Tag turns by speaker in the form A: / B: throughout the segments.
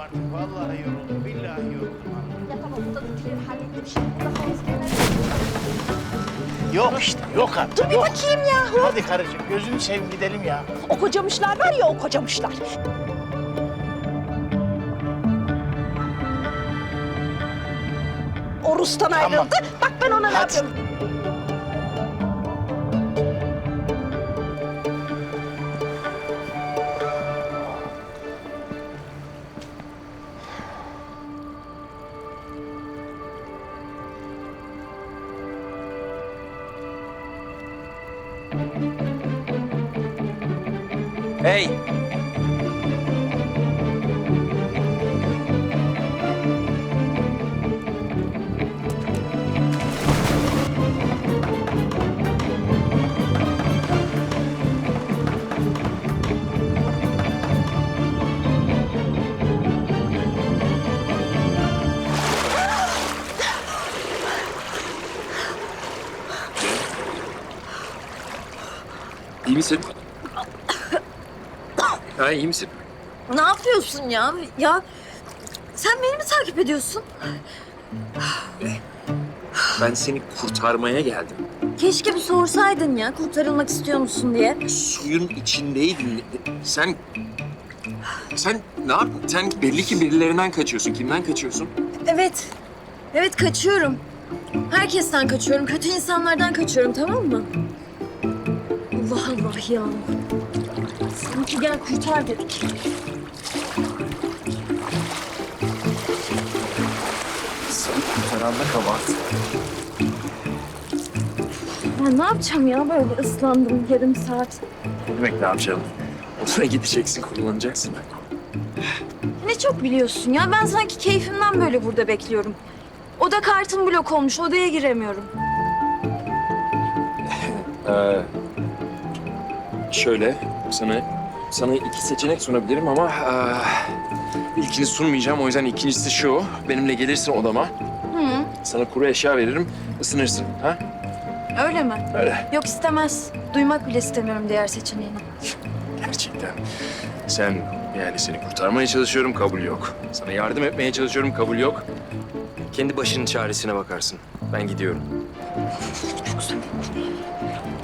A: artık. Vallahi yoruldum. Billahi yoruldum.
B: Ya tamam buradakileri hallettim şimdi. Havuz genel.
A: Yok işte. Yok artık.
B: Dur bir
A: yok.
B: bakayım ya.
A: Hadi karıcığım gözünü seveyim gidelim ya.
B: O kocamışlar var ya o kocamışlar. O Rus'tan ayrıldı. Bak ben ona ne
A: Hadi.
B: yapıyorum.
C: Hey! İyi misin? Ha iyi misin?
D: Ne yapıyorsun ya? Ya sen beni mi takip ediyorsun?
C: Ben seni kurtarmaya geldim.
D: Keşke bir sorsaydın ya kurtarılmak istiyor musun diye.
C: Suyun içindeydin. Sen... Sen ne yaptın? Sen belli ki birilerinden kaçıyorsun. Kimden kaçıyorsun?
D: Evet. Evet kaçıyorum. Herkesten kaçıyorum. Kötü insanlardan kaçıyorum tamam mı? Allah Allah ya. Gel kurtar dedik.
C: Seni kurtaran da kabahat.
D: Ya ne yapacağım ya böyle ıslandım yarım saat.
C: Ne demek ne yapacağım? Odana gideceksin, kullanacaksın.
D: Ne çok biliyorsun ya. Ben sanki keyfimden böyle burada bekliyorum. Oda kartım blok olmuş. Odaya giremiyorum.
C: Ee, şöyle, sana sana iki seçenek sunabilirim ama ee, ilkini sunmayacağım. O yüzden ikincisi şu. Benimle gelirsin odama.
D: Hı,
C: Sana kuru eşya veririm, ısınırsın. Ha?
D: öyle mi?
C: Öyle.
D: Yok istemez. Duymak bile istemiyorum diğer seçeneğini.
C: Gerçekten. Sen yani seni kurtarmaya çalışıyorum, kabul yok. Sana yardım etmeye çalışıyorum, kabul yok. Kendi başının çaresine bakarsın. Ben gidiyorum.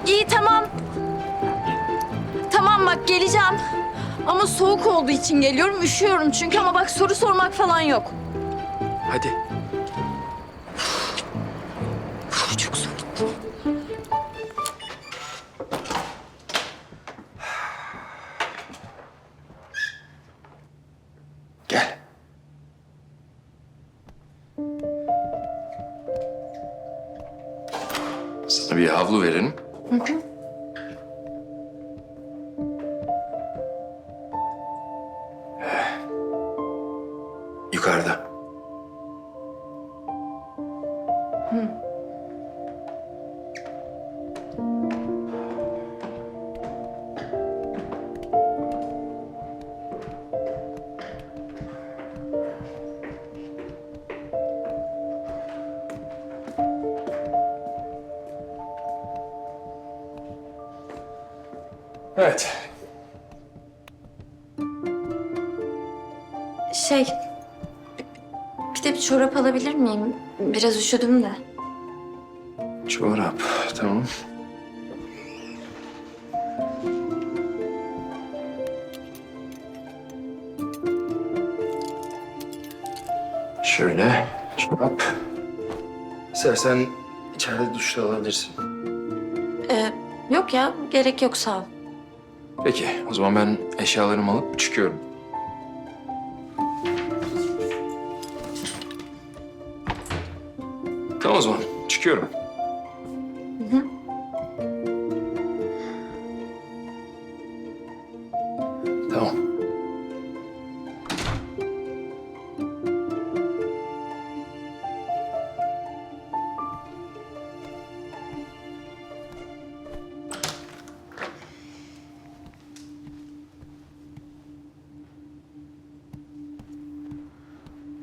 D: İyi tamam. Bak geleceğim. Ama soğuk olduğu için geliyorum. Üşüyorum çünkü ama bak soru sormak falan yok.
C: Hadi.
D: Çok soğuk.
C: Gel. Sana bir havlu verelim. Yukarıda. Evet.
D: Şey, de bir çorap alabilir miyim? Biraz üşüdüm de.
C: Çorap. Tamam. Şöyle çorap. İstersen içeride duşta alabilirsin.
D: Ee, yok ya, gerek yok sağ ol.
C: Peki o zaman ben eşyalarımı alıp çıkıyorum. Tamam o zaman çıkıyorum. Tamam.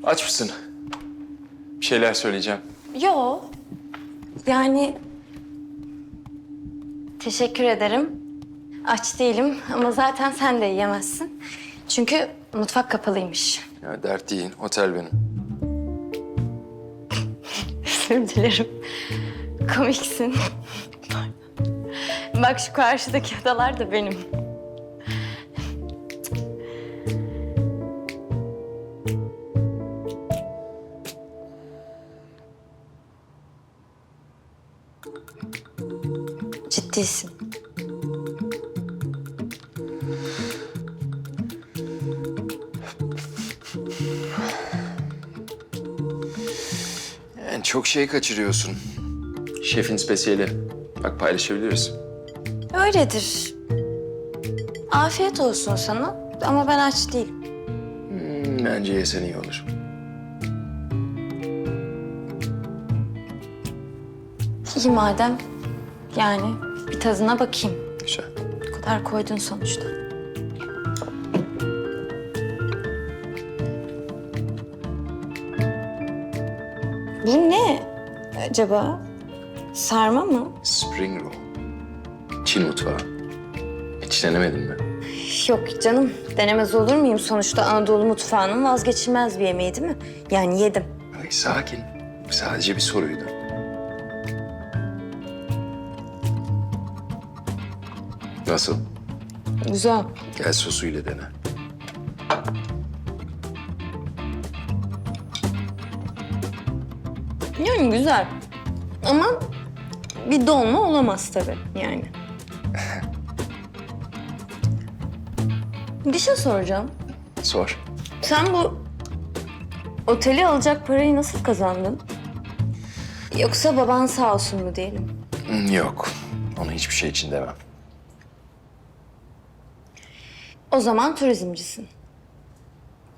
C: Aç mısın? Bir şeyler söyleyeceğim.
D: Yo. Yani teşekkür ederim. Aç değilim ama zaten sen de yiyemezsin. Çünkü mutfak kapalıymış.
C: Ya dert değil, otel benim.
D: Özür dilerim. Komiksin. Bak şu karşıdaki adalar da benim. Ciddisin.
C: Yani çok şey kaçırıyorsun. Şefin spesiyeli. Bak paylaşabiliriz.
D: Öyledir. Afiyet olsun sana ama ben aç değilim.
C: Hmm, bence yesen iyi olur.
D: İyi madem. Yani bir tadına bakayım.
C: Güzel.
D: O kadar koydun sonuçta. Bu ne acaba? Sarma mı?
C: Spring roll. Çin mutfağı. Hiç denemedin mi?
D: Yok canım. Denemez olur muyum? Sonuçta Anadolu mutfağının vazgeçilmez bir yemeği değil mi? Yani yedim.
C: Ay, sakin. Sadece bir soruydu. Nasıl?
D: Güzel.
C: Gel sosuyla dene.
D: Yani güzel. Ama bir dolma olamaz tabii yani. bir şey soracağım.
C: Sor.
D: Sen bu oteli alacak parayı nasıl kazandın? Yoksa baban sağ olsun mu diyelim?
C: Hmm, Yok. Onu hiçbir şey için demem.
D: O zaman turizmcisin.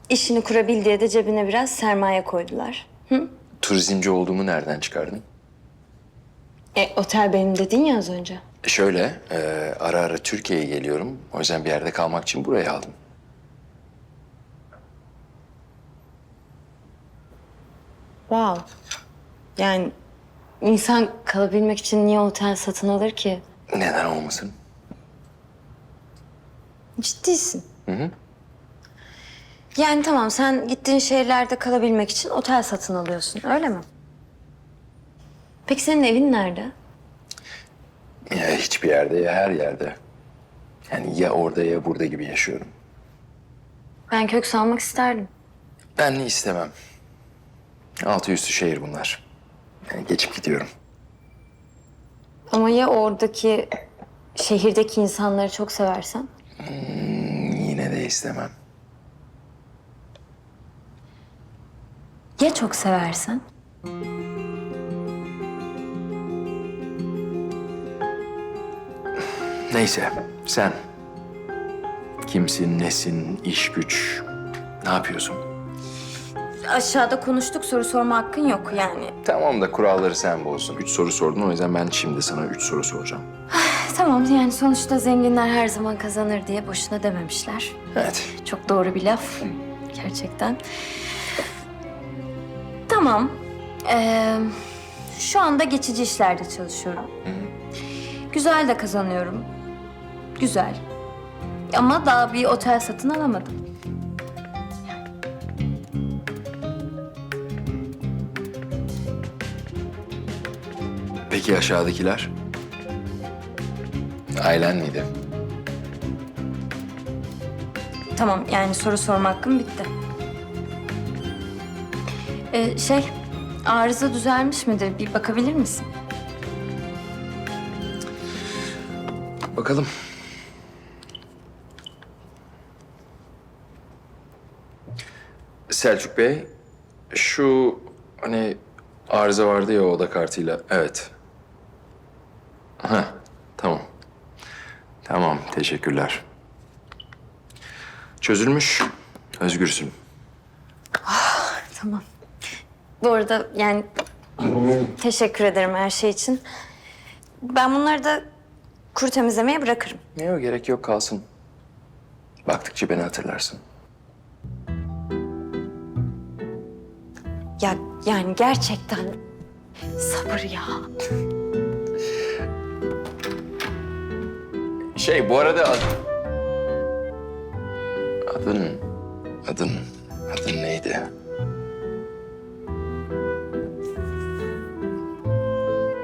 D: İşini kurabil diye de cebine biraz sermaye koydular. Hı?
C: Turizmci olduğumu nereden çıkardın?
D: E, otel benim dedin ya az önce.
C: E, Şöyle, e, ara ara Türkiye'ye geliyorum. O yüzden bir yerde kalmak için buraya aldım.
D: Wow. Yani insan kalabilmek için niye otel satın alır ki?
C: Neden olmasın?
D: Ciddisin.
C: Hı hı.
D: Yani tamam sen gittiğin şehirlerde kalabilmek için otel satın alıyorsun öyle mi? Peki senin evin nerede?
C: Ya hiçbir yerde ya her yerde. Yani ya orada ya burada gibi yaşıyorum.
D: Ben kök salmak isterdim.
C: Ben istemem. Altı üstü şehir bunlar. Yani geçip gidiyorum.
D: Ama ya oradaki şehirdeki insanları çok seversen?
C: Yine de istemem.
D: Ya çok seversen?
C: Neyse sen kimsin, nesin, iş güç, ne yapıyorsun?
D: Aşağıda konuştuk soru sorma hakkın yok yani.
C: Tamam da kuralları sen bozdun. Üç soru sordun o yüzden ben şimdi sana üç soru soracağım.
D: Tamam yani sonuçta zenginler her zaman kazanır diye boşuna dememişler.
C: Evet.
D: Çok doğru bir laf. Gerçekten. Tamam. Ee, şu anda geçici işlerde çalışıyorum. Güzel de kazanıyorum. Güzel. Ama daha bir otel satın alamadım.
C: Peki aşağıdakiler? Ailen miydi?
D: Tamam yani soru sorma hakkım bitti. Ee, şey, arıza düzelmiş midir? Bir bakabilir misin?
C: Bakalım. Selçuk Bey, şu hani arıza vardı ya oda kartıyla. Evet. Ha. Tamam, teşekkürler. Çözülmüş. Özgürsün.
D: Tamam. Bu arada yani teşekkür ederim her şey için. Ben bunları da kuru temizlemeye bırakırım.
C: Yok gerek yok kalsın. Baktıkça beni hatırlarsın.
D: Ya yani gerçekten sabır ya.
C: Şey bu arada ad- adın adın Adın neydi?